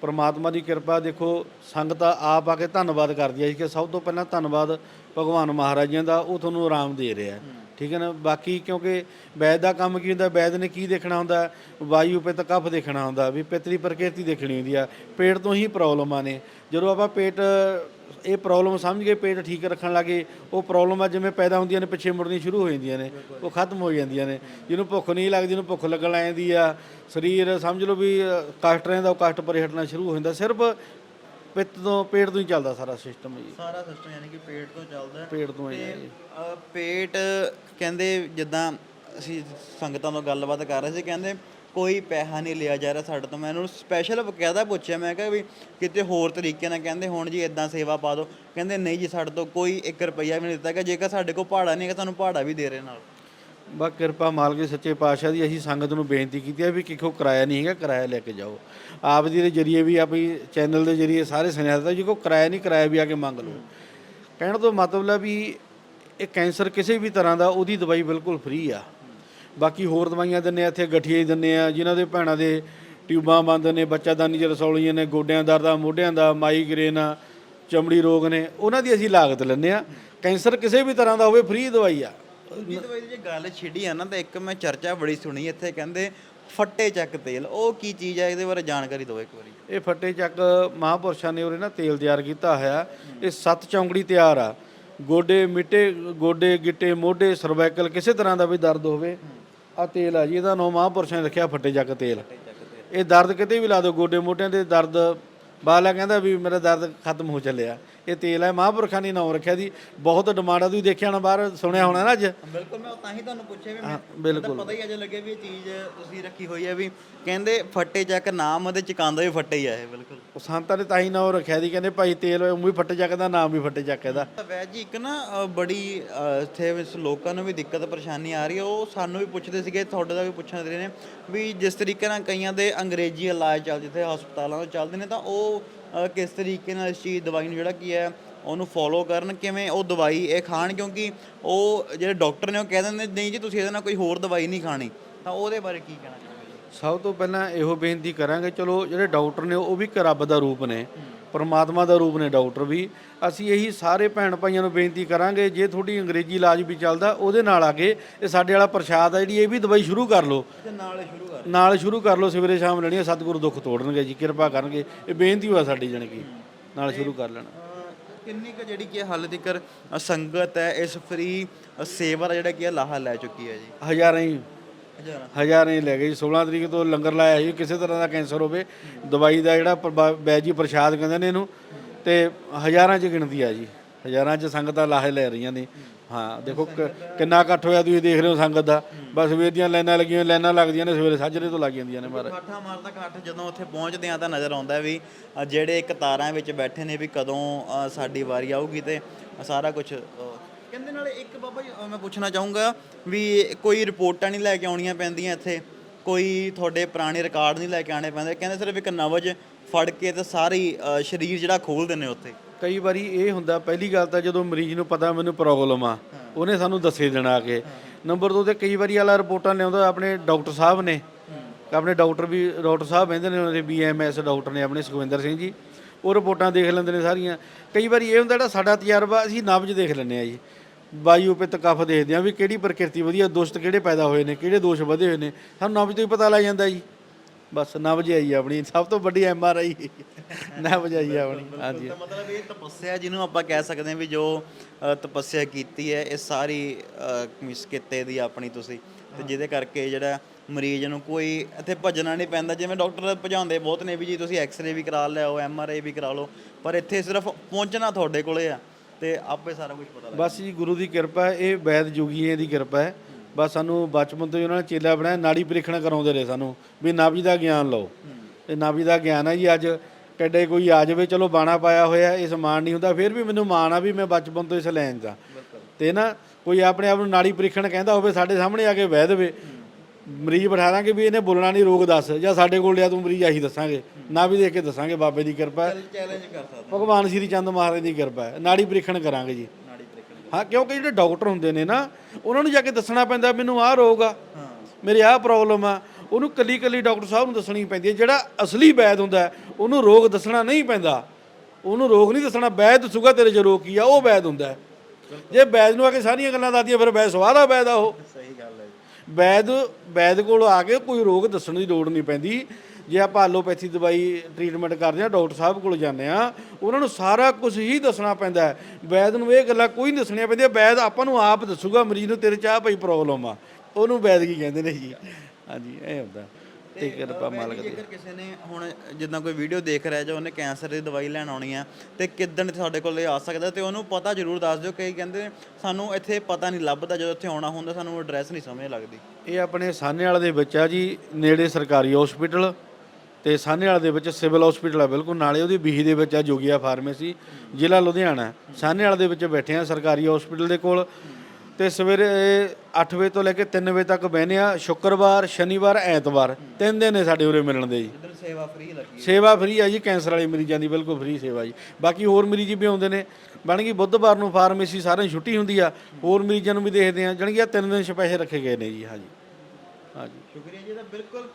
ਪਰਮਾਤਮਾ ਦੀ ਕਿਰਪਾ ਦੇਖੋ, ਸੰਗਤਾਂ ਆਪ ਆ ਕੇ ਧੰਨਵਾਦ ਕਰਦੀ ਹੈ ਜੀ ਕਿ ਸਭ ਤੋਂ ਪਹਿਲਾਂ ਧੰਨਵਾਦ ਭਗਵਾਨ ਮਹਾਰਾਜਾਂ ਦਾ, ਉਹ ਤੁਹਾਨੂੰ ਆਰਾਮ ਦੇ ਰਿਹਾ ਠੀਕ ਹੈ ਨਾ? ਬਾਕੀ ਕਿਉਂਕਿ ਵੈਦ ਦਾ ਕੰਮ ਕੀ ਹੁੰਦਾ? ਵੈਦ ਨੇ ਕੀ ਦੇਖਣਾ ਹੁੰਦਾ? ਵਾਯੂ ਪਿੱਤ ਕਫ ਦੇਖਣਾ ਹੁੰਦਾ, ਵੀ ਪਿੱਤ ਪ੍ਰਕਿਰਤੀ ਦੇਖਣੀ ਹੁੰਦੀ ਆ। ਪੇਟ ਤੋਂ ਹੀ ਪ੍ਰੋਬਲਮਾਂ ਨੇ ਜਦੋਂ ਆਪਾਂ ਪੇਟ, ਇਹ ਪ੍ਰੋਬਲਮ ਸਮਝ ਕੇ ਪੇਟ ਠੀਕ ਰੱਖਣ ਲੱਗੇ, ਉਹ ਪ੍ਰੋਬਲਮਾਂ ਜਿਵੇਂ ਪੈਦਾ ਹੁੰਦੀਆਂ ਨੇ, ਪਿੱਛੇ ਮੁੜਨੀਆਂ ਸ਼ੁਰੂ ਹੋ ਜਾਂਦੀਆਂ ਨੇ। ਉਹ ਖਤਮ ਹੋ ਜਾਂਦੀਆਂ ਨੇ। ਜਿਹਨੂੰ ਭੁੱਖ ਨਹੀਂ ਲੱਗਦੀ ਉਹਨੂੰ ਭੁੱਖ ਲੱਗਣ ਲੱਗ ਜਾਂਦੀ ਆ। ਸਰੀਰ ਸਮਝ ਲਓ ਵੀ ਕਸ਼ਟ ਰਹਿੰਦਾ, ਉਹ ਕਸ਼ਟ ਪਰੇ ਹਟਣਾ ਸ਼ੁਰੂ ਹੋ ਜਾਂਦਾ। ਸਿਰਫ ਪਿੱਤ ਤੋਂ ਪੇਟ ਤੋਂ ਹੀ ਚੱਲਦਾ ਸਾਰਾ ਸਿਸਟਮ ਜੀ।
ਸਾਰਾ ਸਿਸਟਮ ਯਾਨੀ ਕਿ ਪੇਟ ਤੋਂ ਚੱਲਦਾ। ਹੈ
ਪੇਟ ਤੋਂ ਹੀ ਹੈ ਜੀ।
ਪੇਟ ਕਹਿੰਦੇ ਜਿੱਦਾਂ ਅਸੀਂ ਸੰਗਤਾਂ ਤੋਂ ਗੱਲਬਾਤ ਕਰ ਰਹੇ ਸੀ ਕਹਿੰਦੇ ਕੋਈ ਪੈਸਾ ਨਹੀਂ ਲਿਆ ਜਾ ਰਿਹਾ ਸਾਡੇ ਤੋਂ। ਮੈਂ ਇਹਨੂੰ ਸਪੈਸ਼ਲ ਬਕਾਇਦਾ ਪੁੱਛਿਆ ਮੈਂ ਕਿਹਾ ਵੀ ਕਿਤੇ ਹੋਰ ਤਰੀਕੇ ਨਾਲ ਕਹਿੰਦੇ ਹੁਣ ਜੀ ਇਦਾਂ ਸੇਵਾ ਪਾ ਦਿਓ। ਕਹਿੰਦੇ ਨਹੀਂ ਜੀ ਸਾਡੇ ਤੋਂ ਕੋਈ 1 ਰੁਪਈਆ ਵੀ ਨਹੀਂ ਦਿੱਤਾ ਕਿ ਜੇਕਰ ਸਾਡੇ ਕੋਲ ਭਾੜਾ ਨਹੀਂ ਹੈਗਾ ਤੁਹਾਨੂੰ ਭਾੜਾ ਵੀ ਦੇ ਰਹੇ ਨਾਲ।
ਬਾ ਕਿਰਪਾ ਮਾਲਕ ਦੀ ਸੱਚੇ ਪਾਤਸ਼ਾਹ ਦੀ ਅਸੀਂ ਸੰਗਤ ਨੂੰ ਬੇਨਤੀ ਕੀਤੀ ਹੈ ਵੀ ਕਿਖੋ ਕਿਰਾਇਆ ਨਹੀਂ ਹੈਗਾ, ਕਿਰਾਇਆ ਲੈ ਕੇ ਜਾਓ। ਆਪ ਜੀ ਦੇ ਜਰੀਏ ਵੀ, ਆਪਣੀ ਚੈਨਲ ਦੇ ਜਰੀਏ ਸਾਰੇ ਸੁਣਿਆ ਦਿੱਤਾ ਜੇ ਕੋ ਕਿਰਾਇਆ ਨਹੀਂ, ਕਿਰਾਇਆ ਵੀ ਆ ਕੇ ਮੰਗ ਲਓ। ਕਹਿਣ ਤੋਂ ਮਤਲਬ ਹੈ ਵੀ ਇਹ ਕੈਂਸਰ ਕਿਸੇ ਵੀ ਤਰ੍ਹਾਂ ਦਾ, ਉਹਦੀ ਦਵਾਈ ਬਿਲਕੁਲ ਫ੍ਰੀ ਆ। ਬਾਕੀ ਹੋਰ ਦਵਾਈਆਂ ਦਿੰਨੇ ਆ, ਇੱਥੇ ਗਠੀਏ ਦਿੰਨੇ ਆ, ਜਿਨ੍ਹਾਂ ਦੇ ਭੈਣਾਂ ਦੇ ਟਿਊਬਾਂ ਬੰਦ ਨੇ, ਬੱਚਾਦਾਨੀ ਚ ਰਸੌਲੀਆਂ ਨੇ, ਗੋਡਿਆਂ ਦਰਦ ਆ ਮੋਢਿਆਂ ਦਾ, ਮਾਈਗ੍ਰੇਨ ਆ, ਚਮੜੀ ਰੋਗ ਨੇ, ਉਹਨਾਂ ਦੀ ਅਸੀਂ ਲਾਗਤ ਲੈਂਦੇ ਆ। ਕੈਂਸਰ ਕਿਸੇ ਵੀ ਤਰ੍ਹਾਂ ਦਾ ਹੋਵੇ, ਫ੍ਰੀ ਦਵਾਈ ਆ।
ਜੇ ਗੱਲ ਛਿੜੀ ਆ ਨਾ ਤਾਂ ਇੱਕ ਮੈਂ ਚਰਚਾ ਬੜੀ ਸੁਣੀ ਇੱਥੇ ਕਹਿੰਦੇ ਫੱਟੇ ਚੱਕ ਤੇਲ। ਉਹ ਕੀ ਚੀਜ਼ ਹੈ ਇਹਦੇ ਬਾਰੇ ਜਾਣਕਾਰੀ ਦਿਓ ਇੱਕ ਵਾਰੀ।
ਇਹ ਫੱਟੇ ਚੱਕ ਮਹਾਂਪੁਰਸ਼ਾਂ ਨੇ ਉਹਰੇ ਨਾ ਤੇਲ ਤਿਆਰ ਕੀਤਾ ਹੋਇਆ। ਇਹ ਸੱਤ ਚੌਂਕੜੀ ਤਿਆਰ ਆ। ਗੋਡੇ ਮਿੱਟੇ ਗੋਡੇ ਗਿੱਟੇ ਮੋਢੇ ਸਰਵਾਈਕਲ ਕਿਸੇ ਤਰ੍ਹਾਂ ਦਾ ਵੀ ਦਰਦ ਹੋਵੇ ਆ ਤੇਲ ਆ ਜੀ। ਇਹਦਾ ਨਾਮ ਮਹਾਂਪੁਰਸ਼ਾਂ ਨੇ ਰੱਖਿਆ ਫੱਟੇ ਚੱਕ ਤੇਲ। ਇਹ ਦਰਦ ਕਿਤੇ ਵੀ ਲਾ ਦਿਓ ਗੋਡੇ ਮੋਢਿਆਂ ਦੇ ਦਰਦ। ਬਾਲਾ ਕਹਿੰਦਾ ਵੀ ਮੇਰਾ ਦਰਦ ਖਤਮ ਹੋ ਚੱਲਿਆ। ਇਹ ਤੇਲ ਹੈ ਮਹਾਂਪੁਰਖਾਂ ਨੇ ਨਾਮ ਰੱਖਿਆ ਦੀ ਬਹੁਤ ਡਿਮਾਂਡ ਆ ਤੁਸੀਂ ਦੇਖਿਆ ਹੋਣਾ ਬਾਹਰ ਸੁਣਿਆ ਹੋਣਾ ਨਾ ਅੱਜ।
ਬਿਲਕੁਲ ਮੈਂ ਤਾਂ ਹੀ ਤੁਹਾਨੂੰ ਪੁੱਛਿਆ ਵੀ ਮੈਨੂੰ
ਬਿਲਕੁਲ।
ਤਾਂ ਪਤਾ ਹੀ ਅੱਜ ਲੱਗੇ ਵੀ ਇਹ ਚੀਜ਼ ਤੁਸੀਂ ਰੱਖੀ ਹੋਈ ਹੈ ਵੀ ਕਹਿੰਦੇ ਫੱਟੇ ਚੱਕ ਨਾਮ ਉਹਦੇ ਚਕਾਉਂਦਾ ਵੀ ਫੱਟੇ ਹੀ ਆ ਇਹ ਬਿਲਕੁਲ।
ਉਹ ਸੰਤਾਂ ਨੇ ਤਾਂ ਹੀ ਨਾਮ ਰੱਖਿਆ ਦੀ ਕਹਿੰਦੇ ਭਾਈ ਤੇਲ ਉਹ ਵੀ ਫੱਟੇ ਚੱਕ ਦਾ ਨਾਮ ਵੀ ਫੱਟੇ ਚੱਕ ਇਹਦਾ।
ਤਾਂ ਵੈਦ ਜੀ ਇੱਕ ਨਾ ਅ, ਬੜੀ ਅ, ਇੱਥੇ ਇਸ ਲੋਕਾਂ ਨੂੰ ਵੀ ਦਿੱਕਤ ਪਰੇਸ਼ਾਨੀ ਆ ਰਹੀ ਹੈ ਉਹ ਸਾਨੂੰ ਵੀ ਪੁੱਛਦੇ ਸੀਗੇ ਤੁਹਾਡੇ ਦਾ ਵੀ ਪੁੱਛਣ ਦੇ ਰਹੇ ਨੇ ਵੀ ਜਿਸ ਤਰੀਕੇ ਨਾਲ ਕਈਆਂ ਦੇ ਅੰਗਰੇਜ਼ੀ ਇਲਾਜ ਚੱਲ ਜਿੱਥੇ ਹਸਪਤਾਲਾਂ ਤੋਂ ਚੱਲਦੇ ਨੇ ਤਾਂ ਉਹ ਕਿਸ ਤਰੀਕੇ ਨਾਲ ਇਸ ਚੀਜ਼ ਦਵਾਈ ਨੂੰ ਜਿਹੜਾ ਕੀ ਹੈ, ਉਹਨੂੰ ਫੋਲੋ ਕਰਨ, ਕਿਵੇਂ ਉਹ ਦਵਾਈ ਇਹ ਖਾਣ, ਕਿਉਂਕਿ ਉਹ ਜਿਹੜੇ ਡਾਕਟਰ ਨੇ ਉਹ ਕਹਿ ਦਿੰਦੇ ਨਹੀਂ ਜੀ ਤੁਸੀਂ ਇਹਦੇ ਨਾਲ ਕੋਈ ਹੋਰ ਦਵਾਈ ਨਹੀਂ ਖਾਣੀ। ਤਾਂ ਉਹਦੇ ਬਾਰੇ ਕੀ ਕਹਿਣਾ ਚਾਹੁੰਦੇ
ਸਭ ਤੋਂ ਪਹਿਲਾਂ ਇਹੋ ਬੇਨਤੀ ਕਰਾਂਗੇ, ਚਲੋ ਜਿਹੜੇ ਡਾਕਟਰ ਨੇ ਉਹ ਵੀ ਇੱਕ ਰੱਬ ਦਾ ਰੂਪ ਨੇ। ਪਰਮਾਤਮਾ ਦਾ ਰੂਪ ਨੇ ਡਾਕਟਰ ਵੀ। ਅਸੀਂ ਇਹੀ ਸਾਰੇ ਭੈਣ ਭਾਈਆਂ ਨੂੰ ਬੇਨਤੀ ਕਰਾਂਗੇ ਜੇ ਤੁਹਾਡੀ ਅੰਗਰੇਜ਼ੀ ਇਲਾਜ ਵੀ ਚੱਲਦਾ ਉਹਦੇ ਨਾਲ ਆ ਕੇ ਇਹ ਸਾਡੇ ਵਾਲਾ ਪ੍ਰਸ਼ਾਦ ਆ ਜਿਹੜੀ ਇਹ ਵੀ ਦਵਾਈ ਸ਼ੁਰੂ ਕਰ ਲਓ।
ਨਾਲ ਸ਼ੁਰੂ ਕਰ
ਨਾਲ ਸ਼ੁਰੂ ਕਰ ਲਓ ਸਵੇਰੇ ਸ਼ਾਮ ਲੈਣੀ ਆ ਸਤਿਗੁਰੂ ਦੁੱਖ ਤੋੜਨਗੇ ਜੀ ਕਿਰਪਾ ਕਰਨਗੇ। ਇਹ ਬੇਨਤੀ ਹੋਆ ਸਾਡੀ ਜਾਣੀ ਕਿ ਨਾਲ ਸ਼ੁਰੂ ਕਰ ਲੈਣਾ।
ਕਿੰਨੀ ਕੁ ਜਿਹੜੀ ਕਿ ਹਾਲੇ ਤੱਕ ਸੰਗਤ ਹੈ ਇਸ ਫ੍ਰੀ ਸੇਵਾ ਦਾ ਜਿਹੜਾ ਕੀ ਹੈ ਲਾਹਾ ਲੈ ਚੁੱਕੀ ਹੈ ਜੀ?
ਹਜ਼ਾਰਾਂ ਹੀ
ਹਜ਼ਾਰਾਂ
ਹਜ਼ਾਰਾਂ ਹੀ ਲੈ ਗਏ ਜੀ। 16 ਤਰੀਕ ਤੋਂ ਲੰਗਰ ਲਾਇਆ ਜੀ ਕਿਸੇ ਤਰ੍ਹਾਂ ਦਾ ਕੈਂਸਰ ਹੋਵੇ ਦਵਾਈ ਦਾ ਜਿਹੜਾ ਪ੍ਰਭਾ- ਬੈਜੀ ਪ੍ਰਸ਼ਾਦ ਕਹਿੰਦੇ ਨੇ ਇਹਨੂੰ ਤੇ ਹਜ਼ਾਰਾਂ 'ਚ ਗਿਣਤੀ ਆ ਜੀ। ਹਜ਼ਾਰਾਂ 'ਚ ਸੰਗਤਾਂ ਲਾਹੇ ਲੈ ਰਹੀਆਂ ਨੇ। ਹਾਂ ਦੇਖੋ ਕਿੰਨਾ ਇਕੱਠ ਹੋਇਆ ਤੁਸੀਂ ਦੇਖ ਰਹੇ ਹੋ ਸੰਗਤ ਦਾ। ਬਸ ਸਵੇਰ ਦੀਆਂ ਲਾਈਨਾਂ ਲੱਗੀਆਂ ਲਾਈਨਾਂ ਲੱਗਦੀਆਂ ਨੇ ਸਵੇਰੇ ਸਾਜਰੇ ਤੋਂ ਲੱਗ ਜਾਂਦੀਆਂ ਨੇ ਮਹਾਰਾਜ।
ਕਾਠਾ ਮਾਰਦਾ ਇਕੱਠ ਜਦੋਂ ਉੱਥੇ ਪਹੁੰਚਦੇ ਆ ਤਾਂ ਨਜ਼ਰ ਆਉਂਦਾ ਵੀ ਅ, ਜਿਹੜੇ ਕਤਾਰਾਂ ਵਿੱਚ ਬੈਠੇ ਨੇ ਵੀ ਕਦੋਂ ਸਾਡੀ ਵਾਰੀ ਆਊਗੀ ਤੇ ਸਾਰਾ ਕੁਝ ਕਹਿੰਦੇ ਨਾਲ ਇੱਕ ਬਾਬਾ ਜੀ ਮੈਂ ਪੁੱਛਣਾ ਚਾਹੂੰਗਾ ਵੀ ਕੋਈ ਰਿਪੋਰਟਾਂ ਨਹੀਂ ਲੈ ਕੇ ਆਉਣੀਆਂ ਪੈਂਦੀਆਂ ਇੱਥੇ? ਕੋਈ ਤੁਹਾਡੇ ਪੁਰਾਣੇ ਰਿਕਾਰਡ ਨਹੀਂ ਲੈ ਕੇ ਆਣੇ ਪੈਂਦੇ? ਕਹਿੰਦੇ ਸਿਰਫ ਇੱਕ ਨਵਜ ਫੜ ਕੇ ਤੇ ਸਾਰੀ ਸਰੀਰ ਜਿਹੜਾ ਖੋਲ ਦਿੰਦੇ ਉੱਥੇ।
ਕਈ ਵਾਰੀ ਇਹ ਹੁੰਦਾ ਪਹਿਲੀ ਗੱਲ ਤਾਂ ਜਦੋਂ ਮਰੀਜ਼ ਨੂੰ ਪਤਾ ਮੈਨੂੰ ਪ੍ਰੋਬਲਮ ਆ ਉਹਨੇ ਸਾਨੂੰ ਦੱਸੇ ਦੇਣਾ ਆ ਕੇ। ਨੰਬਰ 2 ਤੇ ਕਈ ਵਾਰੀ ਵਾਲਾ ਰਿਪੋਰਟਾਂ ਲਿਆਉਂਦਾ ਆਪਣੇ ਡਾਕਟਰ ਸਾਹਿਬ ਨੇ। ਆਪਣੇ ਡਾਕਟਰ ਵੀ ਡਾਕਟਰ ਸਾਹਿਬ ਕਹਿੰਦੇ ਨੇ ਉਹਨਾਂ ਦੇ ਬੀਐਮਐਸ ਡਾਕਟਰ ਨੇ ਆਪਣੇ ਸੁਖਵਿੰਦਰ ਸਿੰਘ ਜੀ। ਉਹ ਰਿਪੋਰਟਾਂ ਦੇਖ ਲੈਂਦੇ ਨੇ ਸਾਰੀਆਂ। ਕਈ ਵਾਰੀ ਇਹ ਹੁੰਦਾ ਜਿਹੜਾ ਸਾਡਾ ਤਜਰਬਾ ਅਸੀਂ ਨਬਜ ਦੇਖ ਲੈਂਦੇ ਆ ਜੀ। ਵਾਯੂ ਪਿੱਤ ਕਫ ਦੇਖਦੇ ਆ ਵੀ ਕਿਹੜੀ ਪ੍ਰਕਿਰਤੀ ਵਧੀਆ ਦੋਸਤ ਕਿਹੜੇ ਪੈਦਾ ਹੋਏ ਨੇ ਕਿਹੜੇ ਦੋਸ਼ ਵਧੇ ਹੋਏ ਨੇ। ਸਾਨੂੰ ਨਬਜ ਤੋਂ ਹੀ ਪਤਾ ਲੱਗ ਜਾਂਦਾ ਜੀ। ਬਸ ਨਬਜ ਆਈ ਆਪਣੀ ਸਭ ਤੋਂ ਵੱਡੀ ਐਮ ਆਰ ਆਈ ਨਬਜ ਆਈ ਆਪਣੀ ਹਾਂਜੀ।
ਤਾਂ ਮਤਲਬ ਇਹ ਤਪੱਸਿਆ ਜਿਹਨੂੰ ਆਪਾਂ ਕਹਿ ਸਕਦੇ ਹਾਂ ਵੀ ਜੋ ਤਪੱਸਿਆ ਕੀਤੀ ਹੈ ਇਹ ਸਾਰੀ ਕਿੱਤੇ ਦੀ ਆਪਣੀ ਤੁਸੀਂ। ਤੇ ਜਿਹਦੇ ਕਰਕੇ ਜਿਹੜਾ ਮਰੀਜ਼ ਨੂੰ ਕੋਈ ਇੱਥੇ ਭੱਜਣਾ ਨਹੀਂ ਪੈਂਦਾ ਜਿਵੇਂ ਡਾਕਟਰ ਭਜਾਉਂਦੇ ਬਹੁਤ ਨੇ ਵੀ ਜੀ ਤੁਸੀਂ ਐਕਸ-ਰੇ ਵੀ ਕਰਾ ਲਿਆਓ ਐਮ-ਆਰ-ਆਈ ਵੀ ਕਰਾ ਲਓ ਪਰ ਇੱਥੇ ਸਿਰਫ ਪਹੁੰਚਣਾ ਤੁਹਾਡੇ ਕੋਲੇ ਆ। ਤੇ ਆਪੇ ਸਾਰਾ ਕੁਝ ਪਤਾ ਲੱਗ
ਬਸ ਜੀ ਗੁਰੂ ਦੀ ਕਿਰਪਾ ਹੈ ਇਹ ਵੈਦ ਜੋਗੀਆਂ ਦੀ ਕਿਰਪਾ ਹੈ। ਬਸ ਸਾਨੂੰ ਬਚਪਨ ਤੋਂ ਹੀ ਉਹਨਾਂ ਨੇ ਚੇਲਾ ਬਣਾਇਆ ਨਾੜੀ ਪਰੀਖਣ ਕਰਾਉਂਦੇ ਰਹੇ ਸਾਨੂੰ ਵੀ ਨਾਭੀ ਦਾ ਗਿਆਨ ਲਓ। ਤੇ ਨਾਭੀ ਦਾ ਗਿਆਨ ਹੈ ਜੀ ਅੱਜ ਕੱਡੇ ਕੋਈ ਆ ਜਾਵੇ ਚਲੋ ਬਾਣਾ ਪਾਇਆ ਹੋਇਆ ਇਹ ਸਮਾਨ ਨਹੀਂ ਹੁੰਦਾ ਫਿਰ ਵੀ ਮੈਨੂੰ ਮਾਣ ਆ ਵੀ ਮੈਂ ਬਚਪਨ ਤੋਂ ਇਸ 'ਚ ਆ ਤੇ ਨਾ ਕੋਈ ਆਪਣੇ ਆਪ ਨੂੰ ਨਾੜੀ ਪਰੀਖਣ ਕਹਿੰਦਾ ਹੋਵੇ ਸਾਡੇ ਸਾਹਮਣੇ ਆ ਕੇ ਬਹਿ ਦੇਵੇ ਮਰੀਜ਼ ਬਿਠਾ ਦਾਂਗੇ ਵੀ ਇਹਨੇ ਬੋਲਣਾ ਨਹੀਂ ਰੋਗ ਦੱਸ। ਜਾਂ ਸਾਡੇ ਕੋਲ ਲਿਆ ਤੂੰ ਮਰੀਜ਼ ਆਹੀ ਦੱਸਾਂਗੇ। ਨਾ ਵੀ ਦੇਖ ਕੇ ਦੱਸਾਂਗੇ ਬਾਬੇ ਦੀ ਕਿਰਪਾ ਹੈ।
ਚੈਲੰਜ ਕਰ ਸਕਦਾ
ਭਗਵਾਨ ਸ੍ਰੀ ਚੰਦ ਮਹਾਰਾਜ ਦੀ ਕਿਰਪਾ ਹੈ। ਨਾੜੀ ਪਰੀਖਣ ਕਰਾਂਗੇ ਜੀ।
ਨਾੜੀ ਪ੍ਰੀਖਣ
ਹਾਂ ਕਿਉਂਕਿ ਜਿਹੜੇ ਡਾਕਟਰ ਹੁੰਦੇ ਨੇ ਨਾ ਉਹਨਾਂ ਨੂੰ ਜਾ ਕੇ ਦੱਸਣਾ ਪੈਂਦਾ ਮੈਨੂੰ ਆਹ ਰੋਗ ਆ। ਮੇਰੇ ਆਹ ਪ੍ਰੋਬਲਮ ਆ। ਉਹਨੂੰ ਕੱਲੀ ਕੱਲੀ ਡਾਕਟਰ ਸਾਹਿਬ ਨੂੰ ਦੱਸਣੀ ਪੈਂਦੀ ਹੈ। ਜਿਹੜਾ ਅਸਲੀ ਵੈਦ ਹੁੰਦਾ ਉਹਨੂੰ ਰੋਗ ਦੱਸਣਾ ਨਹੀਂ ਪੈਂਦਾ। ਉਹਨੂੰ ਰੋਗ ਨਹੀਂ ਦੱਸਣਾ। ਵੈਦ ਦੱਸੂਗਾ ਤੇਰੇ 'ਚ ਰੋਗ ਕੀ ਆ? ਉਹ ਵੈਦ ਹੁੰਦਾ। ਜੇ ਵੈਦ ਨੂੰ ਆ ਕੇ ਸਾਰੀਆਂ ਗੱਲਾਂ ਦੱਸਦੀਆਂ ਫਿਰ ਵੈਦ ਸਵਾਦ ਵੈਦ ਆ ਉਹ।
ਜੀ
ਵੈਦ ਵੈਦ ਕੋਲ ਆ ਕੇ ਕੋਈ ਰੋਗ ਦੱਸਣ ਦੀ ਲੋੜ ਨਹੀਂ ਪੈਂਦੀ। ਜੇ ਆਪਾਂ ਐਲੋਪੈਥੀ ਦਵਾਈ ਟ੍ਰੀਟਮੈਂਟ ਕਰਦੇ ਆ ਡਾਕਟਰ ਸਾਹਿਬ ਕੋਲ ਜਾਂਦੇ ਆ ਉਹਨਾਂ ਨੂੰ ਸਾਰਾ ਕੁਝ ਹੀ ਦੱਸਣਾ ਪੈਂਦਾ ਹੈ। ਵੈਦ ਨੂੰ ਇਹ ਗੱਲਾਂ ਕੋਈ ਨਹੀਂ ਦੱਸਣੀਆਂ ਪੈਂਦੀਆਂ। ਵੈਦ ਆਪਾਂ ਨੂੰ ਆਪ ਦੱਸੂਗਾ, ਮਰੀਜ਼ ਨੂੰ ਤੇਰੇ ਚ ਆਹ ਪਈ ਪ੍ਰੋਬਲਮ ਆ। ਉਹਨੂੰ ਵੈਦ ਕੀ ਕਹਿੰਦੇ ਨੇ ਜੀ? ਹਾਂਜੀ, ਇਹ ਹੁੰਦਾ। ਤੇ ਕਿਰਪਾ ਮਾਲਕ ਦੀ।
ਜੇਕਰ ਕਿਸੇ ਨੇ ਹੁਣ ਜਿੱਦਾਂ ਕੋਈ ਵੀਡੀਓ ਦੇਖ ਰਿਹਾ ਜਾਂ ਉਹਨੇ ਕੈਂਸਰ ਦੀ ਦਵਾਈ ਲੈਣ ਆਉਣੀ ਆ ਤੇ ਕਿੱਦਣ ਸਾਡੇ ਕੋਲ ਆ ਸਕਦਾ ਤੇ ਉਹਨੂੰ ਪਤਾ ਜ਼ਰੂਰ ਦੱਸ ਦਿਓ ਕਈ ਕਹਿੰਦੇ ਨੇ, ਸਾਨੂੰ ਇੱਥੇ ਪਤਾ ਨਹੀਂ ਲੱਭਦਾ ਜਦੋਂ ਇੱਥੇ ਆਉਣਾ ਹੁੰਦਾ ਸਾਨੂੰ ਐਡਰੈਸ ਨਹੀਂ ਸਮਝ ਲੱਗਦੀ।
ਇਹ ਆਪਣੇ ਸਾਹਨੇ ਵਾਲੇ ਦੇ ਵਿੱਚ ਆ ਜੀ ਨੇੜੇ ਸਰਕਾਰੀ ਹਸਪੀਟਲ ਤੇ ਸਾਹਨੇ ਵਾਲੇ ਦੇ ਵਿੱਚ ਸਿਵਲ ਹਸਪੀਟਲ ਆ ਬਿਲਕੁਲ ਨਾਲੇ ਉਹਦੀ ਬੀਹੀ ਦੇ ਵਿੱਚ ਆ ਜੋਗੀਆ ਫਾਰਮੇਸੀ ਜ਼ਿਲ੍ਹਾ ਲੁਧਿਆਣਾ। ਸਾਹਨੇ ਵਾਲੇ ਦੇ ਵਿੱਚ ਬੈਠੇ ਆ ਸਰਕਾਰੀ ਹਸਪੀਟਲ ਦੇ ਕੋਲ। ਤੇ ਸਵੇਰੇ 8 ਵਜੇ ਤੋਂ ਲੈ ਕੇ 3 ਵਜੇ ਤੱਕ ਬਹਿਨੇ ਆ ਸ਼ੁੱਕਰਵਾਰ ਸ਼ਨੀਵਾਰ ਐਤਵਾਰ। ਤਿੰਨ ਦਿਨ ਨੇ ਸਾਡੇ ਉਰੇ ਮਿਲਣ ਦੇ ਜੀ।
ਇਧਰ ਸੇਵਾ ਫ੍ਰੀ ਲੱਗੀ
ਸੇਵਾ ਫ੍ਰੀ ਹੈ ਜੀ ਕੈਂਸਰ ਵਾਲੇ ਮਰੀਜ਼ਾਂ ਦੀ ਬਿਲਕੁਲ ਫ੍ਰੀ ਸੇਵਾ ਜੀ। ਬਾਕੀ ਹੋਰ ਮਰੀਜ਼ ਵੀ ਆਉਂਦੇ ਨੇ। ਬਣ ਗਈ ਬੁੱਧਵਾਰ ਨੂੰ ਫਾਰਮੇਸੀ ਸਾਰਿਆਂ ਛੁੱਟੀ ਹੁੰਦੀ ਆ। ਹੋਰ ਮਰੀਜ਼ਾਂ ਨੂੰ ਵੀ ਦੇਖਦੇ ਆ ਜਾਣੀ ਕਿ ਆਹ ਤਿੰਨ ਦਿਨ ਸਪੈਸ਼ਲ ਰੱਖੇ ਗਏ ਨੇ ਜੀ ਹਾਂਜੀ ਹਾਂਜੀ
ਸ਼ੁਕਰੀਆ ਜੀ ਦਾ ਬਿਲਕੁਲ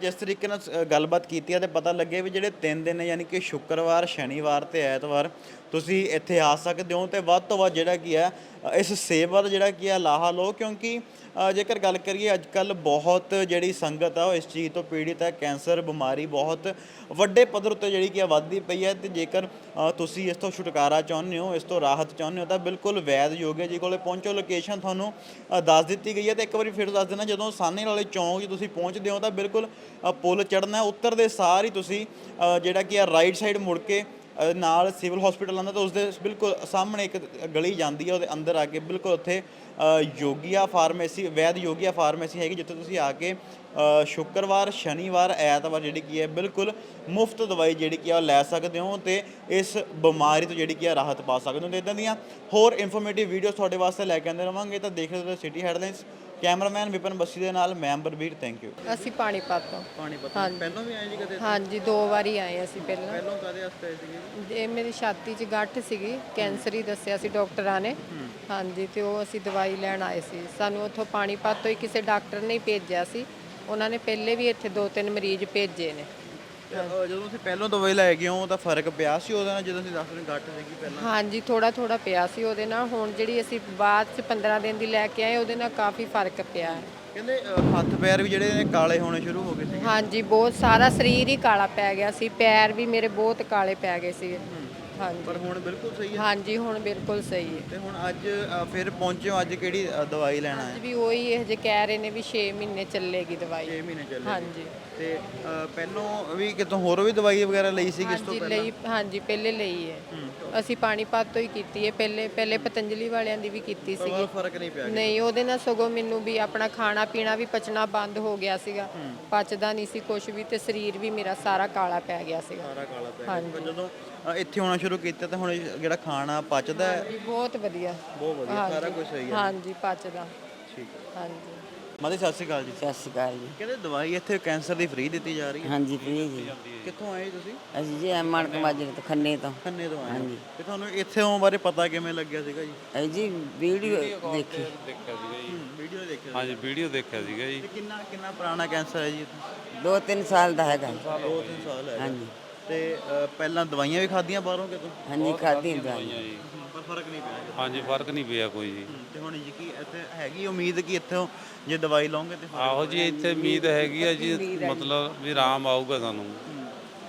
ਜਿਸ ਤਰੀਕੇ ਨਾਲ ਗੱਲਬਾਤ ਕੀਤੀ ਹੈ ਤੇ ਪਤਾ ਲੱਗੇ ਵੀ ਜਿਹੜੇ ਤਿੰਨ ਦਿਨ ਨੇ ਯਾਨੀ ਕਿ ਸ਼ੁੱਕਰਵਾਰ ਸ਼ਨੀਵਾਰ ਤੇ ਐਤਵਾਰ ਤੁਸੀਂ ਇੱਥੇ ਆ ਸਕਦੇ ਹੋ ਤੇ ਵੱਧ ਤੋਂ ਵੱਧ ਜਿਹੜਾ ਕੀ ਹੈ, ਇਸ ਸੇਵਾ ਦਾ ਜਿਹੜਾ ਕੀ ਹੈ, ਲਾਹਾ ਲਓ, ਕਿਉਂਕਿ ਜੇਕਰ ਗੱਲ ਕਰੀਏ ਅੱਜ ਕੱਲ ਬਹੁਤ ਜਿਹੜੀ ਸੰਗਤ ਆ, ਉਹ ਇਸ ਚੀਜ਼ ਤੋਂ ਪੀੜਿਤ ਹੈ, ਕੈਂਸਰ, ਬਿਮਾਰੀ ਬਹੁਤ ਵੱਡੇ ਪੱਧਰ ਉੱਤੇ ਜਿਹੜੀ ਕੀ ਹੈ, ਵੱਧਦੀ ਪਈ ਹੈ ਤੇ ਜੇਕਰ ਤੁਸੀਂ ਇਸ ਤੋਂ ਛੁਟਕਾਰਾ ਚਾਹੁੰਦੇ ਹੋ, ਇਸ ਤੋਂ ਰਾਹਤ ਚਾਹੁੰਦੇ ਹੋ, ਤਾਂ ਬਿਲਕੁਲ ਵੈਦ ਯੋਗਾ ਜੀ ਕੋਲੇ ਪਹੁੰਚੋ ਲੋਕੇਸ਼ਨ ਤੁਹਾਨੂੰ ਦੱਸ ਦਿੱਤੀ ਗਈ ਹੈ ਤੇ ਇੱਕ ਵਾਰੀ ਫਿਰ ਦੱਸ ਦੇਣਾ, ਜਦੋਂ ਸਾਨੇ ਵਾਲੇ ਚੌਂਕ 'ਚ ਤੁਸੀਂ ਪਹੁੰਚਦੇ ਹੋ, ਤਾਂ ਬਿਲਕੁਲ ਪੁਲ ਚੜਨਾ ਹੈ ਉੱਤਰਦੇ ਸਾਰ ਹੀ ਤੁਸੀਂ ਜਿਹੜਾ ਕੀ ਹੈ ਰਾਈਟ ਸਾਈਡ ਮੁੜ ਕੇ ਨਾਲ ਸਿਵਲ ਹਸਪੀਟਲ ਆਉਂਦਾ ਤਾਂ ਉਸਦੇ ਬਿਲਕੁਲ ਸਾਹਮਣੇ ਇੱਕ ਗਲੀ ਜਾਂਦੀ ਹੈ ਉਹਦੇ ਅੰਦਰ ਆ ਕੇ ਬਿਲਕੁਲ ਉੱਥੇ ਯੋਗੀਆ ਫਾਰਮੇਸੀ, ਵੈਦ ਯੋਗੀਆ ਫਾਰਮੇਸੀ ਹੈਗੀ, ਜਿੱਥੇ ਤੁਸੀਂ ਆ ਕੇ ਸ਼ੁੱਕਰਵਾਰ, ਸ਼ਨੀਵਾਰ, ਐਤਵਾਰ ਜਿਹੜੀ ਕੀ ਹੈ, ਬਿਲਕੁਲ ਮੁਫਤ ਦਵਾਈ ਜਿਹੜੀ ਕੀ ਆ ਉਹ ਲੈ ਸਕਦੇ ਹੋ ਤੇ ਇਸ ਬਿਮਾਰੀ ਤੋਂ ਜਿਹੜੀ ਕੀ ਆ ਰਾਹਤ ਪਾ ਸਕਦੇ ਹੋ ਤੇ ਇਦਾਂ ਦੀਆਂ ਹੋਰ ਇਨਫੋਰਮੇਟਿਵ ਵੀਡੀਓਜ਼ ਤੁਹਾਡੇ ਵਾਸਤੇ ਲੈ ਕੇ ਆਉਂਦੇ ਰਵਾਂਗੇ, ਤਾਂ ਦੇਖਦੇ ਰਹੋ city headlines cameraman Vipan Bassi ਦੇ ਨਾਲ ਮੈਂ ਅੰਬਰਵੀਰ ਥੈਂਕ ਯੂ
ਅਸੀਂ ਪਾਣੀਪਤ ਤੋਂ
ਪਾਣੀਪਤ
ਹਾਂਜੀ।
ਪਹਿਲਾਂ ਵੀ ਆਏ ਜੀ ਕਦੇ
ਹਾਂਜੀ ਦੋ ਵਾਰੀ ਆਏ ਅਸੀਂ ਪਹਿਲਾਂ।
ਪਹਿਲਾਂ ਕਦੇ ਵਾਸਤੇ ਆਏ ਸੀਗੇ
ਇਹ ਮੇਰੀ ਛਾਤੀ 'ਚ ਗੱਠ ਸੀਗੀ ਕੈਂਸਰ ਹੀ ਦੱਸਿਆ ਸੀ ਡਾਕਟਰਾਂ ਨੇ। ਹਾਂਜੀ ਤੇ ਉਹ ਅਸੀਂ ਦਵਾਈ ਲੈਣ ਆਏ ਸੀ। ਸਾਨੂੰ ਉੱਥੋਂ ਪਾਣੀਪਤ ਤੋਂ ਹੀ ਕਿਸੇ ਡਾਕਟਰ ਨੇ ਹੀ ਭੇਜਿਆ ਸੀ। ਉਹਨਾਂ ਨੇ ਪਹਿਲੇ ਵੀ ਇੱਥੇ ਦੋ ਤਿੰਨ ਮਰੀਜ਼ ਭੇਜੇ ਨੇ।
ਅ, ਜਦੋਂ ਤੁਸੀਂ ਪਹਿਲਾਂ ਦਵਾਈ ਲੈ ਗਏ ਆਓ ਤਾਂ ਫ਼ਰਕ ਪਿਆ ਸੀ ਉਹਦੇ ਨਾਲ? ਜਦੋਂ ਤੁਸੀਂ ਦੱਸ ਰਹੇ ਗੱਠ ਸੀਗੀ ਪਹਿਲਾਂ?
ਹਾਂਜੀ ਥੋੜਾ ਥੋੜਾ ਪਿਆ ਸੀ ਉਹਦੇ ਨਾਲ। ਹੁਣ ਜਿਹੜੀ ਅਸੀਂ ਬਾਅਦ 'ਚ 15 ਦਿਨ ਦੀ ਲੈ ਕੇ ਆਏ ਉਹਦੇ ਨਾਲ ਕਾਫੀ ਫ਼ਰਕ ਪਿਆ ਹੈ।
ਕਹਿੰਦੇ ਹੱਥ ਪੈਰ ਵੀ ਜਿਹੜੇ ਨੇ ਕਾਲੇ ਹੋਣੇ ਸ਼ੁਰੂ ਹੋ ਗਏ ਸੀ
ਹਾਂਜੀ ਬਹੁਤ ਸਾਰਾ ਸਰੀਰ ਹੀ ਕਾਲਾ ਪੈ ਗਿਆ ਸੀ ਪੈਰ ਵੀ ਮੇਰੇ ਬਹੁਤ ਕਾਲੇ ਪੈ ਗਏ ਸੀ ਹਾਂਜੀ।
ਪਰ ਹੁਣ ਬਿਲਕੁਲ ਸਹੀ ਹੈ।
ਹਾਂਜੀ ਹੁਣ ਬਿਲਕੁਲ ਸਹੀ ਹੈ।
ਤੇ ਹੁਣ ਅੱਜ ਫਿਰ ਪਹੁੰਚੇ ਹੋ ਅੱਜ ਕਿਹੜੀ ਦਵਾਈ ਲੈਣਾ ਹੈ
ਅੱਜ ਵੀ ਉਹੀ ਇਹ ਜੇ ਕਹਿ ਰਹੇ ਨੇ ਵੀ 6 ਮਹੀਨੇ ਚੱਲੇਗੀ ਦਵਾਈ।
6 ਮਹੀਨੇ ਚੱਲੇ
ਹਾਂਜੀ।
ਤੇ ਪਹਿਲੋਂ ਵੀ ਕਿਤੋਂ ਹੋਰ ਵੀ ਦਵਾਈ ਵਗੈਰਾ ਲਈ ਸੀ ਕਿਸ ਤੋਂ
ਹਾਂਜੀ ਲਈ ਹਾਂਜੀ ਪਹਿਲੇ ਲਈ ਹੈ। ਅਸੀਂ ਪਾਣੀਪਤ ਤੋਂ ਹੀ ਕੀਤੀ ਹੈ। ਪਹਿਲੇ ਪਹਿਲੇ ਪਤੰਜਲੀ ਵਾਲਿਆਂ ਦੀ ਵੀ ਕੀਤੀ
ਫ਼ਰਕ ਨਹੀਂ ਪਿਆ
ਨਹੀਂ ਉਹਦੇ ਨਾਲ ਸਗੋਂ ਮੈਨੂੰ ਵੀ ਆਪਣਾ ਖਾਣਾ ਪੀਣਾ ਵੀ ਪਚਣਾ ਬੰਦ ਹੋ ਗਿਆ ਸੀਗਾ। ਪਚਦਾ ਨਹੀਂ ਸੀ ਕੁਝ ਵੀ ਤੇ ਸਰੀਰ ਵੀ ਮੇਰਾ ਸਾਰਾ ਕਾਲਾ ਪੈ ਗਿਆ ਸੀਗਾ।
ਸਾਰਾ ਕਾਲਾ ਪੈ
ਹਾਂਜੀ।
ਗਿਆ ਜਦੋਂ ਅ, ਇੱਥੇ ਆਉਣਾ ਸ਼ੁਰੂ ਕੀਤਾ ਤਾਂ ਹੁਣ ਇਹ ਜਿਹੜਾ ਖਾਣਾ ਪਚਦਾ ਹੈ
ਹਾਂਜੀ ਬਹੁਤ ਵਧੀਆ।
ਬਹੁਤ ਵਧੀਆ ਸਾਰਾ ਕੁਝ ਸਹੀ ਹੈ।
ਹਾਂਜੀ ਪਚਦਾ।
ਠੀਕ ਹੈ।
ਹਾਂਜੀ।
ਮਾਦੀ ਸਤਿ ਸ਼੍ਰੀ ਅਕਾਲ ਜੀ।
ਸਤਿ ਸ਼੍ਰੀ ਅਕਾਲ ਜੀ।
ਕਹਿੰਦੇ ਦਵਾਈ ਇੱਥੇ ਕੈਂਸਰ ਦੀ ਫ੍ਰੀ ਦਿੱਤੀ ਜਾ ਰਹੀ ਹੈ।
ਹਾਂਜੀ ਪ੍ਰਿയ ਜੀ।
ਕਿੱਥੋਂ ਆਏ ਤੁਸੀਂ?
ਅਸੀਂ ਜੀ ਮਾਨਕ ਮਾਜਰੇ ਤੋਂ ਖੰਨੇ ਤੋਂ।
ਖੰਨੇ ਤੋਂ ਆਏ ਹੋ।
ਹਾਂਜੀ।
ਤੇ ਤੁਹਾਨੂੰ ਇੱਥੇ ਆਉਣ ਬਾਰੇ ਪਤਾ ਕਿਵੇਂ ਲੱਗਿਆ ਸੀਗਾ ਜੀ?
ਅਸੀਂ ਜੀ ਵੀਡੀਓ ਦੇਖੀ।
ਦੇਖਿਆ ਸੀਗਾ ਜੀ।
ਵੀਡੀਓ ਦੇਖਿਆ
ਹਾਂਜੀ ਵੀਡੀਓ ਦੇਖਿਆ ਸੀਗਾ ਜੀ।
ਤੇ ਕਿੰਨਾ ਕਿੰਨਾ ਪੁਰਾਣਾ ਕੈਂਸਰ ਹੈ ਜੀ ਇੱਥੇ?
ਦੋ ਤਿੰਨ ਸਾਲ ਦਾ ਹੈਗਾ।
ਦੋ ਤਿੰਨ ਸਾਲ ਹੈ
ਹਾਂਜੀ।
ਤੇ ਅ, ਪਹਿਲਾਂ ਦਵਾਈਆਂ ਵੀ ਖਾਧੀਆਂ ਬਾਹਰੋਂ ਕਿਤੋਂ?
ਹਾਂਜੀ ਖਾਦੀ ਦਵਾਈ
ਜੀ।
ਪਰ ਫ਼ਰਕ ਨਹੀਂ ਪਿਆ
ਹਾਂਜੀ ਫ਼ਰਕ ਨਹੀਂ ਪਿਆ ਕੋਈ ਜੀ।
ਤੇ ਹੁਣ ਯਕੀ ਇੱਥੇ ਹੈਗੀ ਉਮੀਦ ਕਿ ਇੱਥੋਂ ਜੇ ਦਵਾਈ ਲਓਗੇ ਤੇ
ਆਹੋ ਜੀ ਇੱਥੇ ਉਮੀਦ ਹੈਗੀ ਆ ਜੀ ਮਤਲਬ ਵੀ ਆਰਾਮ ਆਊਗਾ ਸਾਨੂੰ।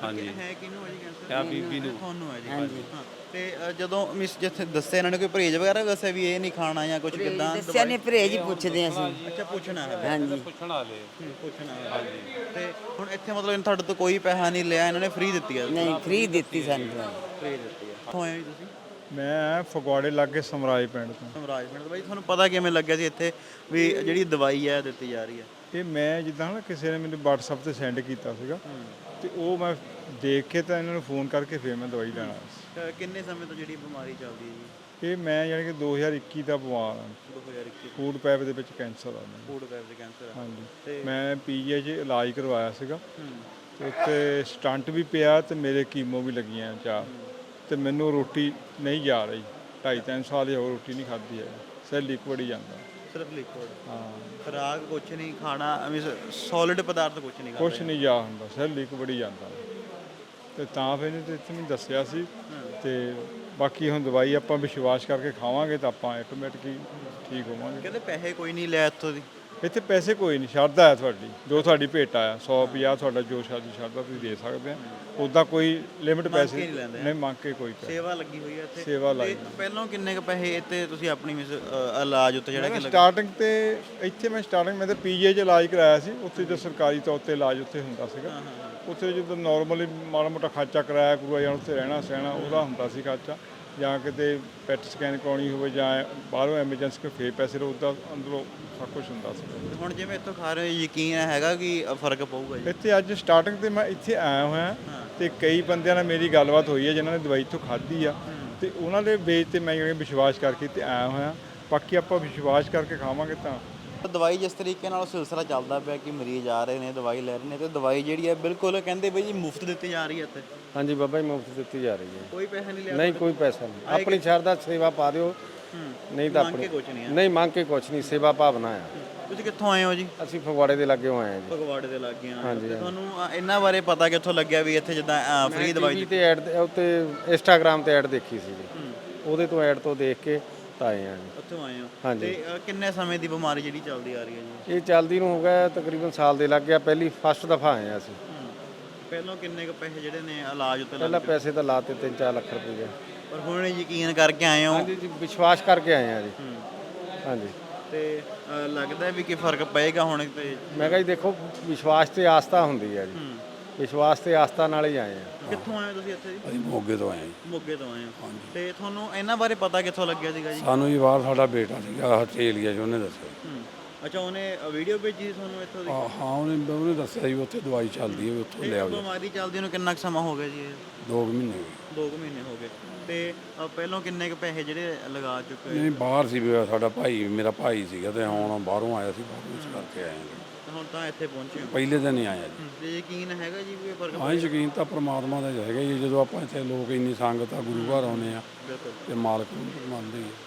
ਹਾਂਜੀ।
ਹੈ ਕਿਹਨੂੰ ਹੈ ਜੀ ਕੈਂਸਰ
ਆ ਬੀਬੀ ਨੂੰ।
ਤੁਹਾਨੂੰ ਹੈ ਜੀ। ਹਾਂ। ਤੇ ਅ, ਜਦੋਂ ਮਿਸ ਜਿੱਥੇ ਦੱਸਿਆ ਇਹਨਾਂ ਨੇ ਕੋਈ ਪਰਹੇਜ ਵਗੈਰਾ ਵੀ ਦੱਸਿਆ ਵੀ ਇਹ ਨਹੀਂ ਖਾਣਾ ਜਾਂ ਕੁਝ ਕਿਦਾਂ?
ਦੱਸਿਆ ਨੇ ਪਰਹੇਜ ਹੀ ਪੁੱਛਦੇ ਅਸੀਂ।
ਅੱਛਾ ਪੁੱਛਣਾ ਹੈ।
ਹਾਂਜੀ।
ਪੁੱਛਣ ਵਾਲੇ
ਪੁੱਛਣਾ ਹੈ। ਹਾਂਜੀ। ਤੇ ਹੁਣ ਇੱਥੇ ਮਤਲਬ ਇਹਨਾਂ ਤੁਹਾਡੇ ਤੋਂ ਕੋਈ ਪੈਸਾ ਨਹੀਂ ਲਿਆ ਇਹਨਾਂ ਨੇ ਫ੍ਰੀ ਦਿੱਤੀ ਹੈ
ਨਹੀਂ ਫ੍ਰੀ ਦਿੱਤੀ ਸਾਨੂੰ। ਦਵਾਈ
ਫ੍ਰੀ ਦਿੱਤੀ ਹੈ ਕਿੱਥੋਂ ਆਏ ਹੋ ਜੀ ਤੁਸੀਂ?
ਮੈਂ ਫਗਵਾੜੇ ਲਾਗੇ ਸਮਰਾਜ ਪਿੰਡ ਤੋਂ।
ਸਮਰਾਜ ਪਿੰਡ ਤੋਂ। ਬਾਈ ਤੁਹਾਨੂੰ ਪਤਾ ਕਿਵੇਂ ਲੱਗਿਆ ਸੀ ਇੱਥੇ ਵੀ ਜਿਹੜੀ ਦਵਾਈ ਹੈ ਦਿੱਤੀ ਜਾ ਰਹੀ ਹੈ
ਇਹ ਮੈਂ ਜਿੱਦਾਂ ਨਾ ਕਿਸੇ ਨੇ ਮੈਨੂੰ WhatsApp ਤੇ ਸੈਂਡ ਕੀਤਾ ਸੀਗਾ ਤੇ ਉਹ ਮੈਂ ਦੇਖ ਕੇ ਤਾਂ ਇਹਨਾਂ ਨੂੰ ਫੋਨ ਕਰਕੇ ਫਿਰ ਮੈਂ ਦਵਾਈ ਲੈਣਾ
ਅ, ਕਿੰਨੇ ਸਮੇਂ ਤੋਂ ਜਿਹੜੀ ਬਿਮਾਰੀ ਚੱਲਦੀ ਹੈ ਜੀ?
ਇਹ ਮੈਂ ਯਾਨੀ ਕਿ 2021 ਦਾ ਬਿਮਾਰ ਹਾਂ।
2021
ਫੂਡ ਪਾਈਪ ਦੇ ਵਿੱਚ ਕੈਂਸਰ ਆ ਮੈਨੂੰ।
ਫੂਡ ਪੈਪ ਦੇ ਕੈਂਸਰ
ਹਾਂਜੀ। ਮੈਂ ਪੀਜੀਆਈ 'ਚ ਇਲਾਜ ਕਰਵਾਇਆ ਸੀਗਾ। ਤੇ ਉੱਤੇ ਸਟੰਟ ਵੀ ਪਿਆ ਤੇ ਮੇਰੇ ਕੀਮੋ ਵੀ ਲੱਗੀਆਂ ਚਾਰ। ਤੇ ਮੈਨੂੰ ਰੋਟੀ ਨਹੀਂ ਜਾ ਰਹੀ। ਢਾਈ ਤਿੰਨ ਸਾਲ ਹੀ ਹੋ ਰੋਟੀ ਨਹੀਂ ਖਾਧੀ ਹੈ ਸਿਰ ਲਿਕਵਿਡ ਹੀ ਜਾਂਦਾ।
ਸਿਰਫ ਲਿਕਵਿਡ
ਹਾਂ।
ਖਰਾਕ ਕੁਛ ਨਹੀਂ ਖਾਣਾ ਸੋਲਿਡ ਪਦਾਰਥ ਕੁਛ ਨਹੀਂ ਖਾਣਾ
ਕੁਛ ਨਹੀਂ ਜਾ ਹੁੰਦਾ। ਸਿਰ ਲਿਕਵਿਡ ਹੀ ਜਾਂਦਾ। ਤੇ ਤਾਂ ਫਿਰ ਇਹਨੇ ਤੇ ਇੱਥੇ ਮੈਨੂੰ ਦੱਸਿਆ ਸੀ ਤੇ ਬਾਕੀ ਹੁਣ ਦਵਾਈ ਆਪਾਂ ਵਿਸ਼ਵਾਸ ਕਰਕੇ ਖਾਵਾਂਗੇ ਤਾਂ ਆਪਾਂ ਆਟੋਮੈਟਿਕ ਹੀ ਠੀਕ ਹੋਵਾਂਗੇ।
ਕਹਿੰਦੇ ਪੈਸੇ ਕੋਈ ਨਹੀਂ ਲੈ ਇੱਥੋਂ ਦੀ।
ਇੱਥੇ ਪੈਸੇ ਕੋਈ ਨਹੀਂ ਸ਼ਰਧਾ ਹੈ ਤੁਹਾਡੀ। ਜੋ ਤੁਹਾਡੀ ਭੇਟਾ ਆ 150 ਤੁਹਾਡਾ ਜੋ ਸ਼ਾਦੀ ਸ਼ਰਧਾ ਤੁਸੀਂ ਦੇ ਸਕਦੇ ਆ। ਉਦਾਂ ਕੋਈ ਲਿਮਿਟ ਪੈਸੇ
ਨਹੀਂ
ਮੰਗ ਕੇ ਕੋਈ ਪੈਸੇ
ਸੇਵਾ ਲੱਗੀ ਹੋਈ ਹੈ ਇੱਥੇ।
ਸੇਵਾ
ਤੇ ਪਹਿਲਾਂ ਕਿੰਨੇ ਕ ਪੈਸੇ ਇੱਥੇ ਤੁਸੀਂ ਆਪਣੀ ਮਿਸ ਇਲਾਜ ਉੱਤੇ ਜਿਹੜਾ ਕਿ ਲੱਗਾ?
ਸਟਾਰਟਿੰਗ ਤੇ ਇੱਥੇ ਮੈਂ ਸਟਾਰਟਿੰਗ ਮੈਂ ਤਾਂ ਪੀਜੀਆਈ 'ਚ ਇਲਾਜ ਕਰਾਇਆ ਸੀ। ਉੱਥੇ ਜੋ ਸਰਕਾਰੀ ਤੌਰ ਤੇ ਇਲਾਜ ਉੱਥੇ ਹੁੰਦਾ ਸੀਗਾ। ਉੱਥੇ ਜਦੋਂ ਨਾਰਮਲੀ ਮਾੜਾ ਮੋਟਾ ਖਰਚਾ ਕਰਾਇਆ ਕਰੂਆ ਜਾਂ ਉੱਥੇ ਰਹਿਣਾ ਸਹਿਣਾ ਉਹਦਾ ਹੁੰਦਾ ਸੀ ਖਰਚਾ। ਜਾਂ ਕਿਤੇ ਪੈਟ ਸਕੈਨ ਕਰਾਉਣੀ ਹੋਵੇ ਜਾਂ ਬਾਹਰੋਂ ਐਮਰਜੈਂਸੀ ਕੋਈ ਫੇਰ ਪੈਸੇ ਰੋ ਉਹਦਾ ਅੰਦਰੋਂ ਸਭ ਕੁਝ ਹੁੰਦਾ ਸੀ।
ਹੁਣ ਜਿਵੇਂ ਇੱਥੋਂ ਖਾ ਰਹੇ ਯਕੀਨ ਹੈਗਾ ਕਿ ਫ਼ਰਕ ਪਊਗਾ ਜੀ?
ਇੱਥੇ ਅੱਜ ਸਟਾਰਟਿੰਗ ਤੇ ਮੈਂ ਇੱਥੇ ਆਇਆ ਹੋਇਆ ਤੇ ਕਈ ਬੰਦਿਆਂ ਨਾਲ ਮੇਰੀ ਗੱਲਬਾਤ ਹੋਈ ਹੈ ਜਿਨ੍ਹਾਂ ਨੇ ਦਵਾਈ ਤੋਂ ਖਾਧੀ ਆ। ਤੇ ਉਹਨਾਂ ਦੇ ਬੇਸ ਤੇ ਮੈਂ ਜਿਹੜੇ ਵਿਸ਼ਵਾਸ ਕਰਕੇ ਤੇ ਆਇਆ ਹੋਇਆ। ਬਾਕੀ ਆਪਾਂ ਵਿਸ਼ਵਾਸ ਕਰਕੇ ਖਾਵਾਂਗੇ ਤਾਂ
ਦਵਾਈ ਜਿਸ ਤਰੀਕੇ ਨਾਲ ਸਿਲਸਿਲਾ ਚੱਲਦਾ ਪਿਆ ਕਿ ਮਰੀਜ਼ ਆ ਰਹੇ ਨੇ ਦਵਾਈ ਲੈ ਰਹੇ ਨੇ ਤੇ ਦਵਾਈ ਜਿਹੜੀ ਹੈ ਬਿਲਕੁਲ ਕਹਿੰਦੇ ਬਈ ਜੀ ਮੁਫਤ ਦਿੱਤੀ ਜਾ ਰਹੀ ਹੈ ਇੱਥੇ।
ਹਾਂਜੀ ਬਾਬਾ ਜੀ ਮੁਫਤ ਦਿੱਤੀ ਜਾ ਰਹੀ ਹੈ।
ਕੋਈ ਪੈਸਾ ਨਹੀਂ ਲਿਆ
ਨਹੀਂ ਕੋਈ ਪੈਸਾ ਨਹੀਂ। ਆਪਣੀ ਸ਼ਰਧਾ ਸੇਵਾ ਪਾ ਦਿਓ। ਨਹੀਂ ਤਾਂ ਆਪਣੀ
ਨਹੀਂ
ਮੰਗ ਕੇ ਕੁਛ ਨਹੀਂ ਸੇਵਾ ਭਾਵਨਾ ਆ।
ਤੁਸੀਂ ਕਿੱਥੋਂ ਆਏ ਹੋ ਜੀ?
ਅਸੀਂ ਫਗਵਾੜੇ ਦੇ ਲੱਗੇ ਹੋਏ ਆ ਜੀ।
ਫਗਵਾੜੇ ਦੇ ਲੱਗੇ ਆ ਤੇ ਤੁਹਾਨੂੰ ਇਹਨਾਂ ਬਾਰੇ ਪਤਾ ਕਿੱਥੋਂ ਲੱਗਿਆ ਵੀ ਇੱਥੇ ਜਿੱਦਾਂ ਫ੍ਰੀ ਦਵਾਈ
ਤੇ ਐਡ ਉੱਤੇ ਇੰਸਟਾਗ੍ਰam ਤੇ ਐਡ ਦੇਖੀ ਸੀ ਜੀ। ਉਹਦੇ ਤੋਂ ਐਡ ਤੋਂ ਦੇਖ ਕੇ ਤਾਂ ਆਏ ਆ ਜੀ।
ਉੱਥੋਂ ਆਏ ਹੋ।
ਹਾਂਜੀ।
ਤੇ ਕਿੰਨੇ ਸਮੇਂ ਦੀ ਬਿਮਾਰੀ ਜਿਹੜੀ ਚੱਲਦੀ ਆ ਰਹੀ ਹੈ ਜੀ?
ਇਹ ਚੱਲਦੀ ਨੂੰ ਹੋ ਗਿਆ ਤਕਰੀਬਨ ਸਾਲ ਦੇ ਲੱਗ ਗਿਆ। ਪਹਿਲੀ ਫਸਟ ਦਫਾ ਆਏ ਆ ਅਸੀਂ।
ਪਹਿਲਾਂ ਕਿੰਨੇ ਕੁ ਪੈਸੇ ਜਿਹੜੇ ਨੇ ਇਲਾਜ ਉੱਤੇ
ਪਹਿਲਾਂ ਪੈਸੇ ਤਾਂ ਲਾਤੇ 3-4 ਲੱਖ ਰੁਪਏ
ਪਰ ਹੁਣ ਯਕੀਨ ਕਰਕੇ ਆਏ ਹੋ?
ਹਾਂਜੀ ਜੀ ਵਿਸ਼ਵਾਸ ਕਰਕੇ ਆਏ ਆ ਜੀ। ਹਾਂਜੀ।
ਤੇ ਅ, ਲੱਗਦਾ ਹੈ ਵੀ ਕੀ ਫ਼ਰਕ ਪਏਗਾ ਹੁਣ ਤੇ?
ਮੈਂ ਕਿਹਾ ਜੀ ਦੇਖੋ ਵਿਸ਼ਵਾਸ ਤੇ ਆਸਥਾ ਹੁੰਦੀ ਹੈ ਜੀ। ਵਿਸ਼ਵਾਸ ਤੇ ਆਸਥਾ ਨਾਲ ਹੀ ਆਏ ਆ।
ਕਿੱਥੋਂ ਆਏ ਹੋ ਤੁਸੀਂ ਇੱਥੇ ਜੀ?
ਅਸੀਂ ਮੋਗੇ ਤੋਂ ਆਏ ਹਾਂ ਜੀ।
ਮੋਗੇ ਤੋਂ ਆਏ ਹੋ। ਤੇ ਤੁਹਾਨੂੰ ਇਹਨਾਂ ਬਾਰੇ ਪਤਾ ਕਿੱਥੋਂ ਲੱਗਿਆ ਸੀਗਾ ਜੀ?
ਸਾਨੂੰ ਜੀ ਬਾਹਰ ਸਾਡਾ ਬੇਟਾ ਸੀਗਾ ਆਸਟ੍ਰੇਲੀਆ 'ਚ ਉਹਨੇ ਦੱਸਿਆ।
ਹੂੰ। ਅੱਛਾ ਉਹਨੇ ਵੀਡੀਓ ਭੇਜੀ ਸੀ ਤੁਹਾਨੂੰ ਇੱਥੋਂ ਦੀ?
ਹਾਂ ਉਹਨੇ ਉਹਨੇ ਦੱਸਿਆ ਜੀ ਉੱਥੇ ਦਵਾਈ ਚੱਲਦੀ ਹੈ ਵੀ ਉੱਥੋਂ ਲੈ ਆਓ। ਜੀ।
ਬਿਮਾਰੀ ਚੱਲਦੀ ਨੂੰ ਕਿੰਨਾ ਕੁ ਸਮਾਂ ਹੋ ਗਿਆ ਜੀ ਇਹ?
ਦੋ ਕੁ ਮਹੀਨੇ ਹੋ ਗਏ।
ਦੋ ਕੁ ਮਹੀਨੇ ਹੋ ਗਏ। ਤੇ ਅ, ਪਹਿਲਾਂ ਕਿੰਨੇ ਕੁ ਪੈਸੇ ਜਿਹੜੇ ਲਗਾ ਚੁੱਕੇ
ਨਹੀਂ ਬਾਹਰ ਸੀ ਵੀ ਸਾਡਾ ਭਾਈ ਮੇਰਾ ਭਾਈ ਸੀਗਾ ਤੇ ਹੁਣ ਬਾਹਰੋਂ ਆਇਆ ਸੀ ਬਾਹਰੋਂ ਇਸ ਕਰਕੇ ਹਾਂ ਜੀ।
ਤੇ ਹੁਣ ਤਾਂ ਇੱਥੇ ਪਹੁੰਚੇ ਹੋ।
ਪਹਿਲੇ ਦਿਨ ਹੀ ਆਇਆ ਜੀ।
ਤੇ ਯਕੀਨ ਹੈਗਾ ਜੀ ਵੀ ਇਹ ਫ਼ਰਕ
ਹਾਂ ਯਕੀਨ ਤਾਂ ਪ੍ਰਮਾਤਮਾ ਦਾ ਹੀ ਹੈਗਾ ਜੀ ਜਦੋਂ ਆਪਾਂ ਇੱਥੇ ਲੋਕ ਇੰਨੀ ਸੰਗਤ ਆ ਗੁਰੂ ਘਰ ਆਉਂਦੇ ਆ
ਬਿਲਕੁਲ।
ਤੇ ਮਾਲਕ ਨੂੰ ਮੰਨਦੇ ਹੀ ਆ।